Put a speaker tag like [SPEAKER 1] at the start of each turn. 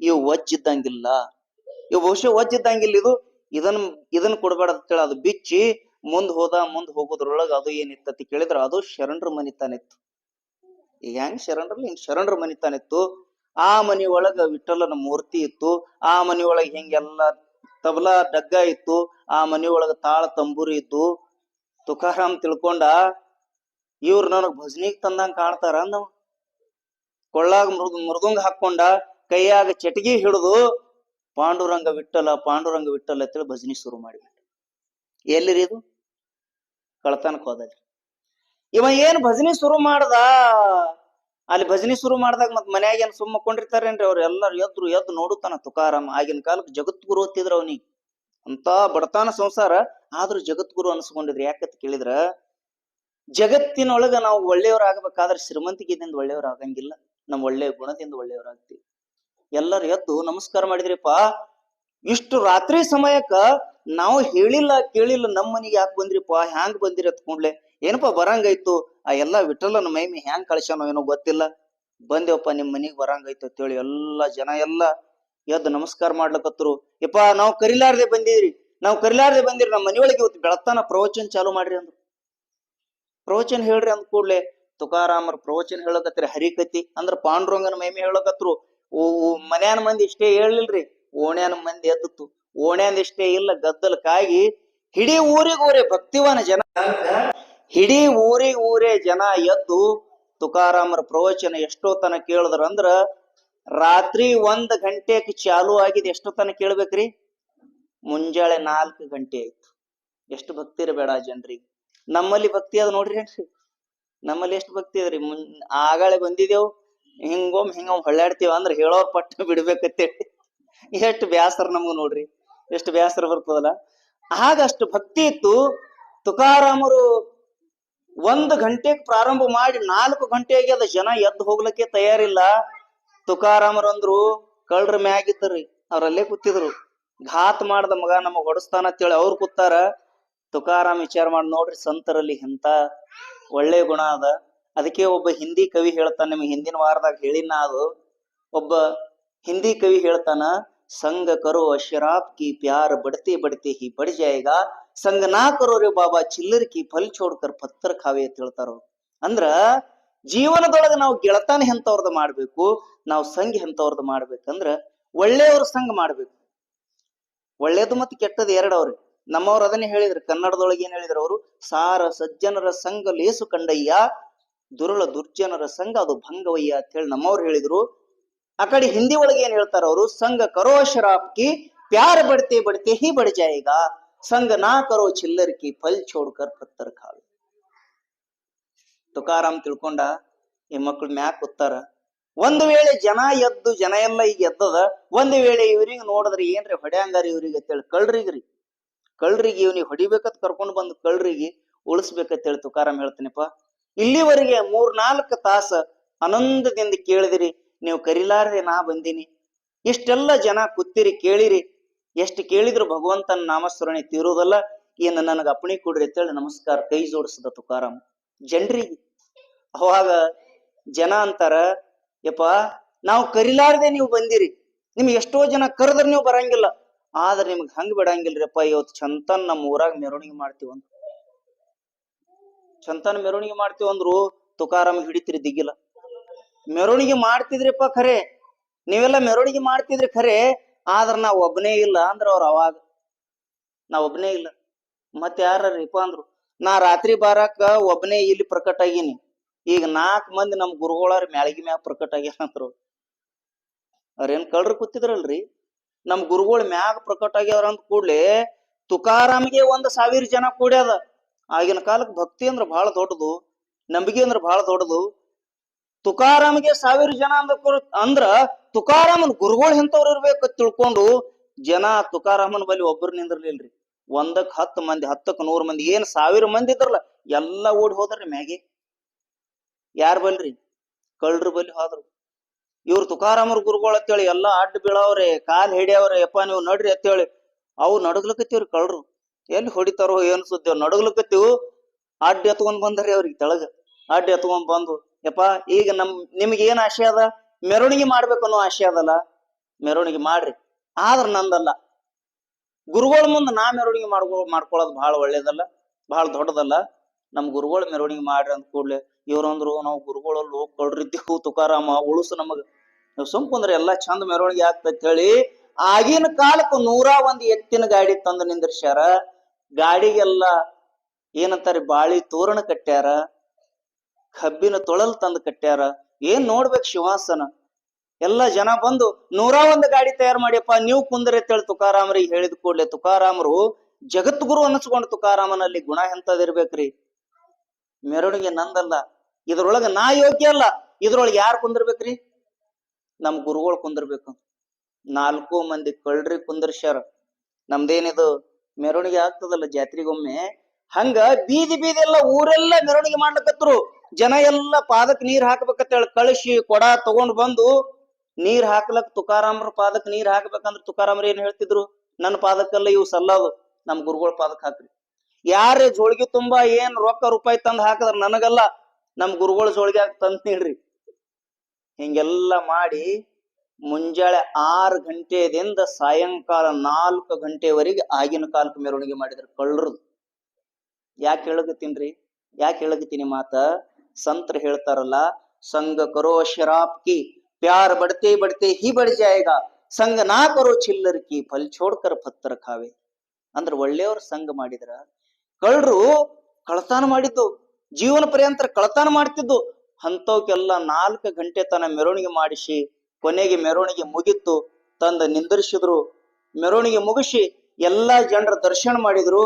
[SPEAKER 1] ಇವು ಒಜ್ಜಿದ್ದಂಗಿಲ್ಲ. ಇವು ಬಹುಶಃ ಒಜ್ಜಿದ್ದಂಗಿಲ್ಲ. ಇದು ಇದನ್ ಇದನ್ ಕೊಡ್ಬೇಡ ಅಂತ ಹೇಳಿ ಅದು ಬಿಚ್ಚಿ ಮುಂದ್ ಹೋದ, ಮುಂದ್ ಹೋಗೋದ್ರೊಳಗ ಅದು ಏನಿತ್ತತಿ ಕೇಳಿದ್ರ ಅದು ಶರಣರ ಮನಿತಾನಿತ್ತು ಈಗ ಹೆಂಗ್ ಶರಣರಲ್ಲಿ? ಹಿಂಗ್ ಶರಣರ ಮನಿತಾನಿತ್ತು ಆ ಮನಿ ಒಳಗ ವಿಠಲನ ಮೂರ್ತಿ ಇತ್ತು. ಆ ಮನಿ ಒಳಗ ಹಿಂಗೆಲ್ಲ ತಬಲಾ ಡಗ್ಗ ಇತ್ತು. ಆ ಮನಿ ಒಳಗ ತಾಳ ತಂಬೂರಿ ಇತ್ತು. ತುಕಾರಾಮ್ ತಿಳ್ಕೊಂಡ, ಇವ್ರು ನನಗ್ ಭಜನಿಗ್ ತಂದಂಗ ಕಾಣ್ತಾರ ಅಂದವ. ಕೊಳ್ಳಾಗ ಮೃದ್ ಮೃದಂಗ ಹಾಕೊಂಡ ಕೈಯಾಗ ಚಟಗಿ ಹಿಡಿದು ಪಾಂಡುರಂಗ ವಿಟ್ಟಲ ಪಾಂಡುರಂಗ ವಿಠಲ ಅಂತೇಳಿ ಭಜನಿ ಶುರು ಮಾಡಿಬಿಟ್ಟ ಎಲ್ಲಿರಿ ಇದು? ಕಳ್ತನಕ್ ಹೋದ ಇವ ಏನ್ ಭಜನಿ ಶುರು ಮಾಡ್ದ? ಅಲ್ಲಿ ಭಜನಿ ಶುರು ಮಾಡ್ದಾಗ ಮತ್ ಮನ್ಯಾಗ ಏನ್ ಸುಮ್ಮ ಕೊಂಡಿರ್ತಾರೇನ್ರಿ ಅವ್ರು? ಎಲ್ಲಾರು ಎದ್ರು ಎದ್ದು ನೋಡುತ್ತಾನ ತುಕಾರಾಮ. ಆಗಿನ ಕಾಲಕ್ಕೆ ಜಗದ್ಗುರು ಓದ್ತಿದ್ರ ಅವನಿಗೆ. ಅಂತ ಬಡತಾನ ಸಂಸಾರ ಆದ್ರೂ ಜಗದ್ಗುರು ಅನ್ಸ್ಕೊಂಡಿದ್ರಿ. ಯಾಕಂತ ಕೇಳಿದ್ರ, ಜಗತ್ತಿನೊಳಗ ನಾವು ಒಳ್ಳೆಯವರಾಗಬೇಕಾದ್ರೆ ಒಳ್ಳೆಯವ್ರ ಆಗಂಗಿಲ್ಲ ನಮ್ ಒಳ್ಳೆಯ ಗುಣದಿಂದ ಒಳ್ಳೆಯವರಾಗ್ತೀವಿ. ಎಲ್ಲರೂ ಎದ್ದು ನಮಸ್ಕಾರ ಮಾಡಿದ್ರಿಪ್ಪ. ಇಷ್ಟು ರಾತ್ರಿ ಸಮಯಕ್ಕ ನಾವು ಹೇಳಿಲ್ಲ ಕೇಳಿಲ್ಲ ನಮ್ಮ ಮನಿಗೆ ಯಾಕೆ ಬಂದ್ರಿಪ್ಪ? ಹ್ಯಾಂಗ್ ಬಂದಿರಿ ಕೂಡ್ಲೆ. ಏನಪ್ಪ ಬರಂಗಾಯ್ತು? ಆ ಎಲ್ಲಾ ವಿಠಲನ ಮೈಮಿ ಹ್ಯಾಂಗ್ ಕಳ್ಸ್ಯಾನೋ ಏನೋ ಗೊತ್ತಿಲ್ಲ. ಬಂದೇವಪ್ಪ ನಿಮ್ ಮನಿಗ್ ಬರಂಗಾಯ್ತು ಅಂತೇಳಿ ಎಲ್ಲಾ ಜನ ಎಲ್ಲಾ ಎದ್ದು ನಮಸ್ಕಾರ ಮಾಡ್ಲಕತ್ರು. ಇಪ್ಪ, ನಾವು ಕರಿಲಾರ್ದೆ ಬಂದಿದ್ರಿ. ನಾವು ಕರಿಲಾರ್ದೆ ಬಂದಿರಿ. ನಮ್ಮ ಮನಿಯೊಳಗೆ ಇವತ್ತು ಬೆಳತ್ತಾನ ಪ್ರವಚನ ಚಾಲು ಮಾಡ್ರಿ ಅಂದ್ರು. ಪ್ರವಚನ ಹೇಳ್ರಿ ಅಂದ್ ಕೂಡ್ಲೆ. ತುಕಾರಾಮರ ಪ್ರವಚನ ಹೇಳಕತ್ರಿ, ಹರಿಕತಿ ಅಂದ್ರ ಪಾಂಡುರಂಗನ ಮೈಮಿ ಹೇಳಕತ್ರು. ಮನ್ಯಾನ ಮಂದಿ ಇಷ್ಟೇ ಹೇಳಿಲ್ರಿ ಓಣ್ಯಾನ ಮಂದಿ ಎದ್ದು ಓಣ್ಯಾನ ಇಷ್ಟೇ ಇಲ್ಲ ಗದ್ದಲಕ್ಕಾಗಿ ಹಿಡೀ ಊರೇ ಭಕ್ತಿವಾನ ಜನ. ಹಿಡೀ ಊರಿಗೆ ಊರೇ ಜನ ಎದ್ದು ತುಕಾರಾಮರ ಪ್ರವಚನ ಎಷ್ಟೋ ತನ ಕೇಳಿದ್ರಂದ್ರ ರಾತ್ರಿ ಒಂದ್ ಗಂಟೆಕ್ ಚಾಲು ಆಗಿದ್ ಎಷ್ಟೋ ತನ ಕೇಳ್ಬೇಕ್ರಿ? ಮುಂಜಾಳೆ ನಾಲ್ಕು ಗಂಟೆ ಆಯ್ತು. ಎಷ್ಟು ಭಕ್ತಿ ಇರಬೇಡ ಜನರಿಗೆ. ನಮ್ಮಲ್ಲಿ ಭಕ್ತಿ ಅದ ನೋಡ್ರಿ. ನಮ್ಮಲ್ಲಿ ಎಷ್ಟು ಭಕ್ತಿ ಅದ್ರಿ ಮುನ್, ಆಗಾಳೆ ಬಂದಿದೇವು. ಹಿಂಗೊಮ್ ಹಿಂಗೊಮ್ ಹೊಳ್ಳಾಡ್ತೀವ ಅಂದ್ರ ಹೇಳೋರ್ ಪಟ್ಟ ಬಿಡ್ಬೇಕತ್ತೇಳಿ ಎಷ್ಟು ಬ್ಯಾಸರ ನಮ್ಗ ನೋಡ್ರಿ, ಎಷ್ಟು ಬ್ಯಾಸರ ಬರ್ತದಲ್ಲ. ಆಗಷ್ಟು ಭಕ್ತಿ ಇತ್ತು, ತುಕಾರಾಮರು ಒಂದು ಗಂಟೆಗ್ ಪ್ರಾರಂಭ ಮಾಡಿ ನಾಲ್ಕು ಗಂಟೆಗೆ ಅದ ಜನ ಎದ್ದು ಹೋಗ್ಲಿಕ್ಕೆ ತಯಾರಿಲ್ಲ. ತುಕಾರಾಮರು ಅಂದ್ರು ಕಳ್ರ ಮ್ಯಾಗಿದ್ದರಿ ಅವ್ರಲ್ಲೇ ಕೂತಿದ್ರು. ಘಾತ್ ಮಾಡ್ದ ಮಗ ನಮಗ್ ಹೊಡಸ್ತಾನ ಅಂತೇಳಿ ಅವ್ರು ಕೂತಾರ. ತುಕಾರಾಮ್ ವಿಚಾರ ಮಾಡಿ ನೋಡ್ರಿ, ಸಂತರಲ್ಲಿ ಎಂತ ಒಳ್ಳೆ ಗುಣ ಅದ. ಅದಕ್ಕೆ ಒಬ್ಬ ಹಿಂದಿ ಕವಿ ಹೇಳ್ತಾನ, ನಿಮ್ಗೆ ಹಿಂದಿನ ವಾರದಾಗ ಹೇಳಿನ ಅದು. ಒಬ್ಬ ಹಿಂದಿ ಕವಿ ಹೇಳ್ತಾನ ಸಂಗ ಕರೋ ಶರಾಬ್ ಕಿ ಪ್ಯಾರ್ ಬಡತಿ ಬಡತಿ ಹಿ ಬಡ್ ಜಾಯೇಗಾ ಸಂಗ ನಾ ಕರೋ ಬಾಬಾ ಚಿಲ್ಲರ್ ಕಿ ಫಲ್ ಚೋಡ್ಕರ್ ಪತ್ತರ್ ಖಾವೆ ಅಂತ ಹೇಳ್ತಾರ. ಅಂದ್ರ ಜೀವನದೊಳಗ ನಾವು ಗೆಳತಾನ ಎಂತವ್ರದ್ದು ಮಾಡ್ಬೇಕು, ನಾವು ಸಂಘ ಎಂತವ್ರದ್ದು ಮಾಡ್ಬೇಕಂದ್ರ ಒಳ್ಳೆಯವ್ರ ಸಂಘ ಮಾಡ್ಬೇಕು. ಒಳ್ಳೇದು ಮತ್ತೆ ಕೆಟ್ಟದ್ದು ಎರಡವ್ರಿ ನಮ್ಮವ್ರು ಅದನ್ನೇ ಹೇಳಿದ್ರು, ಕನ್ನಡದೊಳಗೆ ಏನ್ ಹೇಳಿದ್ರು ಅವರು? ಸಾರ ಸಜ್ಜನರ ಸಂಘ ಲೇಸು ಕಂಡಯ್ಯ ದುರುಳ ದುರ್ಜನರ ಸಂಘ ಅದು ಭಂಗವಯ್ಯ ಅಂತ ಹೇಳಿ ನಮ್ಮವ್ರು ಹೇಳಿದ್ರು. ಆ ಕಡೆ ಹಿಂದಿ ಒಳಗೆ ಏನ್ ಹೇಳ್ತಾರ ಅವರು? ಸಂಘ ಕರೋ ಶರಾಬ್ಕಿ ಪ್ಯಾರ ಬಡ್ತೆ ಬಡ್ತೆ ಹಿ ಬಡ ಜಾಯೇಗಾ. ಸಂಘ ನಾ ಕರೋ ಚಿಲ್ಲರ್ಕಿ ಫಲ್ ಚೋಡ್ಕರ್ ಪತ್ತರ್ ಕಾಲ ತುಕಾರಾಮ್ ತಿಳ್ಕೊಂಡ, ಈ ಮಕ್ಳು ಮ್ಯಾಕ್ ಕೂತಾರ ಒಂದು ವೇಳೆ ಜನ ಎದ್ದು, ಜನ ಎಲ್ಲ ಈಗ ಎದ್ದದ, ಒಂದು ವೇಳೆ ಇವ್ರಿಗೆ ನೋಡಿದ್ರೆ ಏನ್ರಿ ಹೊಡ್ಯಾಂಗಾರ ಇವ್ರಿಗೆ ಅಂತೇಳಿ ಕಳ್ರಿಗ್ರಿ ಕಳ್ರಿಗೆ ಇವ್ನಿಗೆ ಹೊಡಿಬೇಕಂತ ಕರ್ಕೊಂಡು ಬಂದು ಕಳ್ರಿಗೆ ಉಳಿಸ್ಬೇಕಂತೇಳಿ ತುಕಾರಾಮ್ ಹೇಳ್ತೀನಿಪ್ಪ. ಇಲ್ಲಿವರೆಗೆ ಮೂರ್ ನಾಲ್ಕು ತಾಸ ಆನಂದದಿಂದ ಕೇಳಿದಿರಿ, ನೀವು ಕರಿಲಾರದೆ ನಾ ಬಂದಿನಿ. ಇಷ್ಟೆಲ್ಲ ಜನ ಕೂತಿರಿ, ಕೇಳಿರಿ. ಎಷ್ಟು ಕೇಳಿದ್ರು ಭಗವಂತನ ನಾಮಸ್ಮರಣೆ ತೀರೋದಲ್ಲ ಏನು ನನಗ ಅಪ್ಪಣೆ ಕೊಡ್ರಿ ಅಂತೇಳಿ ನಮಸ್ಕಾರ ಕೈ ಜೋಡಿಸಿದ ತುಕಾರಾಮ್. ಜನರಿಗೆ ಅವಾಗ ಜನ ಅಂತಾರ, ಯಪ್ಪ, ನಾವು ಕರಿಲಾರದೆ ನೀವು ಬಂದಿರಿ. ನಿಮ್ಗೆ ಎಷ್ಟೋ ಜನ ಕರೆದ್ರೆ ನೀವು ಬರಂಗಿಲ್ಲ. ಆದ್ರೆ ನಿಮ್ಗೆ ಹಂಗ್ ಬಿಡಂಗಿಲ್ರಿಪ್ಪ, ಇವತ್ತು ಚಂತನ್ ನಮ್ಮ ಊರಾಗ ಮೆರವಣಿಗೆ ಮಾಡ್ತೀವಂತ. ಚಂತನ್ ಮೆರವಣಿಗೆ ಮಾಡ್ತೀವಿ ಅಂದ್ರು ತುಕಾರಾಮ್ ಹಿಡಿತೀರಿ ದಿಗ್ಗಿಲ್ಲ ಮೆರವಣಿಗೆ ಮಾಡ್ತಿದ್ರಿಪ್ಪ ಖರೆ. ನೀವೆಲ್ಲ ಮೆರವಣಿಗೆ ಮಾಡ್ತಿದ್ರಿ ಖರೆ. ಆದ್ರ ನಾ ಒಬ್ಬನೇ ಇಲ್ಲ ಅಂದ್ರ ಅವ್ರ ಅವಾಗ. ನಾ ಒಬ್ಬನೇ ಇಲ್ಲ. ಮತ್ ಯಾರಿಪ್ಪ ಅಂದ್ರು, ನಾ ರಾತ್ರಿ ಬಾರಾಕ ಒಬ್ಬನೇ ಇಲ್ಲಿ ಪ್ರಕಟ ಆಗೀನಿ ಈಗ ನಾಲ್ಕು ಮಂದಿ ನಮ್ ಗುರುಗಳಾರ ಮ್ಯಾಳಗಿ ಮ್ಯಾಗ ಪ್ರಕಟ ಆಗ್ಯಾರಂತ್ರು ಅವ್ರೇನ್ ಕಳ್ರು ಕೂತಿದ್ರಲ್ರಿ? ನಮ್ ಗುರುಗಳು ಮ್ಯಾಗ ಪ್ರಕಟ ಆಗ್ಯಾರ ಅಂದ್ ಕೂಡ್ಲೆ ತುಕಾರಾಮ್ಗೆ ಒಂದ್ ಸಾವಿರ ಜನ ಕೂಡ್ಯಾದ. ಆಗಿನ ಕಾಲಕ್ಕೆ ಭಕ್ತಿ ಅಂದ್ರೆ ಬಹಳ ದೊಡ್ಡದು, ನಂಬಿಕೆ ಅಂದ್ರೆ ಬಹಳ ದೊಡ್ಡದು. ತುಕಾರಾಮ್ಗೆ ಸಾವಿರ ಜನ ಅಂದ ಅಂದ್ರ ತುಕಾರಾಮನ್ ಗುರುಗಳು ಎಂತವ್ರು ಇರ್ಬೇಕು ತಿಳ್ಕೊಂಡು ಜನ ತುಕಾರಾಮನ್ ಬಳಿ ಒಬ್ಬರು ನಿಂದಿರ್ಲಿಲ್ರಿ. ಒಂದಕ್ ಹತ್ತು ಮಂದಿ, ಹತ್ತಕ್ ನೂರ್ ಮಂದಿ, ಏನ್ ಸಾವಿರ ಮಂದಿ ಇದ್ರಲ್ಲ, ಎಲ್ಲಾ ಓಡಿ ಹೋದ್ರಿ ಮ್ಯಾಗೆ. ಯಾರ್ ಬಲ್ರಿ ಕಳ್ರ ಬಲಿ ಹೋದ್ರು. ಇವ್ರು ತುಕಾರಾಮರ್ ಗುರುಗಳು ಅಂತೇಳಿ ಎಲ್ಲಾ ಅಡ್ಡ ಬೀಳವ್ರೆ, ಕಾಲ್ ಹಿಡಿಯವ್ರೆ, ಯಪ್ಪ ನೀವು ನಡ್ರಿ ಅಂತೇಳಿ. ಅವು ನಡಗ್ಲಕತ್ತೀವ್ರಿ ಕಳ್ರು ಎಲ್ಲಿ ಹೊಡಿತಾರೋ ಏನ್ ಸುದ್ದಿ ನಡಗ್ಲಕತ್ತೀವು, ಅಡ್ಡಿ ಎತ್ಕೊಂಡ್ ಬಂದ್ರಿ ಅವ್ರಿಗೆ ತೆಳಗ. ಅಡ್ಡಿ ಎತ್ಕೊಂಡ್ ಬಂದು, ಯಪ್ಪ, ಈಗ ನಮ್, ನಿಮ್ಗೆ ಏನ್ ಆಶೆ ಅದ? ಮೆರವಣಿಗೆ ಮಾಡ್ಬೇಕು ಅನ್ನೋ ಆಶೆ ಅದಲ್ಲ? ಮೆರವಣಿಗೆ ಮಾಡ್ರಿ. ಆದ್ರ ನಂದಲ್ಲ. ಗುರುಗಳ ಮುಂದೆ ನಾ ಮೆರವಣಿಗೆ ಮಾಡ್ಕೊ, ಮಾಡ್ಕೊಳ್ಳೋದು ಬಹಳ ಒಳ್ಳೇದಲ್ಲ ಬಹಳ ದೊಡ್ಡದಲ್ಲ. ನಮ್ ಗುರುಗಳು ಮೆರವಣಿಗೆ ಮಾಡ್ರಿ ಅಂತ ಕೂಡ್ಲೆ ಇವ್ರಂದ್ರು ನಾವು ಗುರುಗಳಲ್ಲಿ ಕೊಡ್ರಿದ್ದೀವಿ ತುಕಾರಾಮ, ಉಳುಸು ನಮಗ. ನೀವು ಸುಮ್ ಎಲ್ಲಾ ಚಂದ ಮೆರವಣಿಗೆ ಆಗ್ತೈತ್ ಹೇಳಿ, ಆಗಿನ ಕಾಲಕ್ಕೆ ನೂರ ಒಂದ್ ಎತ್ತಿನ ಗಾಡಿ ತಂದು ನಿಂದ್ರಿಸ್ಯಾರ. ಗಾಡಿಗೆಲ್ಲ ಏನಂತಾರೆ, ಬಾಳಿ ತೋರಣ ಕಟ್ಟ್ಯಾರ, ಕಬ್ಬಿನ ತೊಳಲ್ ತಂದು ಕಟ್ಟ್ಯಾರ. ಏನ್ ನೋಡ್ಬೇಕು ಶಿವಾಸನ? ಎಲ್ಲ ಜನ ಬಂದು, ನೂರ ಒಂದು ಗಾಡಿ ತಯಾರು ಮಾಡಿಯಪ್ಪ, ನೀವು ಕುಂದ್ರೆ ಅಂತೇಳಿ ತುಕಾರಾಮರಿಗೆ ಹೇಳಿದ ಕೂಡಲೇ, ತುಕಾರಾಮರು ಜಗದ್ಗುರು ಅನಿಸ್ಕೊಂಡು ತುಕಾರಾಮನಲ್ಲಿ ಗುಣ ಎಂತದಿರ್ಬೇಕ್ರಿ ಮೆರವಣಿಗೆ ನಂದಲ್ಲ. ಇದ್ರೊಳಗ ನಾ ಯೋಗ್ಯ ಅಲ್ಲ, ಇದ್ರೊಳಗೆ ಯಾರು ಕುಂದಿರ್ಬೇಕ್ರಿ? ನಮ್ ಗುರುಗಳು ಕುಂದಿರ್ಬೇಕು. ನಾಲ್ಕು ಮಂದಿ ಕಳ್ರಿ ಕುಂದಿರ್ಸ್ಯಾರ. ನಮ್ದೇನಿದು ಮೆರವಣಿಗೆ ಆಗ್ತದಲ್ಲ ಜಾತ್ರೆಗೊಮ್ಮೆ? ಹಂಗ ಬೀದಿ ಬೀದಿ ಎಲ್ಲ ಊರೆಲ್ಲ ಮೆರವಣಿಗೆ ಮಾಡ್ಲಕತ್ರು. ಜನ ಎಲ್ಲ ಪಾದಕ್ ನೀರ್ ಹಾಕ್ಬೇಕಂತೇಳಿ ಕಳಿಸಿ ಕೊಡ ತಗೊಂಡ್ ಬಂದು ನೀರ್ ಹಾಕ್ಲಕ್ ತುಕಾರಾಮ್ರ ಪಾದಕ್ ನೀರ್ ಹಾಕ್ಬೇಕಂದ್ರ ತುಕಾರಾಮ್ರ ಏನ್ ಹೇಳ್ತಿದ್ರು? ನನ್ನ ಪಾದಕ್ಕೆಲ್ಲ ಇವು ಸಲ್ಲದು, ನಮ್ ಗುರುಗಳ ಪಾದಕ್ ಹಾಕ್ರಿ. ಯಾರೇ ಜೋಳಿಗೆ ತುಂಬಾ ಏನ್ ರೊಕ್ಕ ರೂಪಾಯಿ ತಂದ್ ಹಾಕದ್ರ ನನಗಲ್ಲ, ನಮ್ ಗುರುಗಳ ಜೋಳಿಗೆ ತಂದ್ ನೀಡ್ರಿ. ಹಿಂಗೆಲ್ಲ ಮಾಡಿ ಮುಂಜಾಳೆ ಆರು ಗಂಟೆದಿಂದ ಸಾಯಂಕಾಲ ನಾಲ್ಕು ಗಂಟೆವರೆಗೆ ಆಗಿನ ಕಾಲಕ್ಕೆ ಮೆರವಣಿಗೆ ಮಾಡಿದ್ರು ಕಳ್ಳರು ಯಾಕೆ ಹೇಳಕತ್ತೀನ್ರಿ ಯಾಕೆ ಹೇಳಕತ್ತೀನಿ ಮಾತ? ಸಂತ್ರ ಹೇಳ್ತಾರಲ್ಲ, ಸಂಘ ಕರೋ ಶರಾಬ್ ಕಿ, ಪ್ಯಾರ್ ಬಡತೆ ಬಡತೆ ಹಿ ಬಡ್ ಜಾಯೇಗಾ, ಸಂಘ ನಾ ಕರೋ ಚಿಲ್ಲರ್ ಕಿ, ಫಲ್ ಚೋಡ್ಕರ್ ಪತ್ತರ ಖಾವೆ. ಅಂದ್ರ ಒಳ್ಳೆಯವ್ರ ಸಂಘ ಮಾಡಿದ್ರ ಕಳ್ಳರು ಕಳತಾನ ಮಾಡಿದ್ದು, ಜೀವನ ಪರ್ಯಂತರ ಕಳತಾನ ಮಾಡ್ತಿದ್ದು. ಅಂತವಕ್ಕೆಲ್ಲ ನಾಲ್ಕು ಗಂಟೆ ತನ ಮೆರವಣಿಗೆ ಮಾಡಿಸಿ ಕೊನೆಗೆ ಮೆರವಣಿಗೆ ಮುಗಿತ್ತು. ತಂದ ನಿಂದರ್ಸಿದ್ರು. ಮೆರವಣಿಗೆ ಮುಗಿಸಿ ಎಲ್ಲಾ ಜನರ ದರ್ಶನ ಮಾಡಿದ್ರು.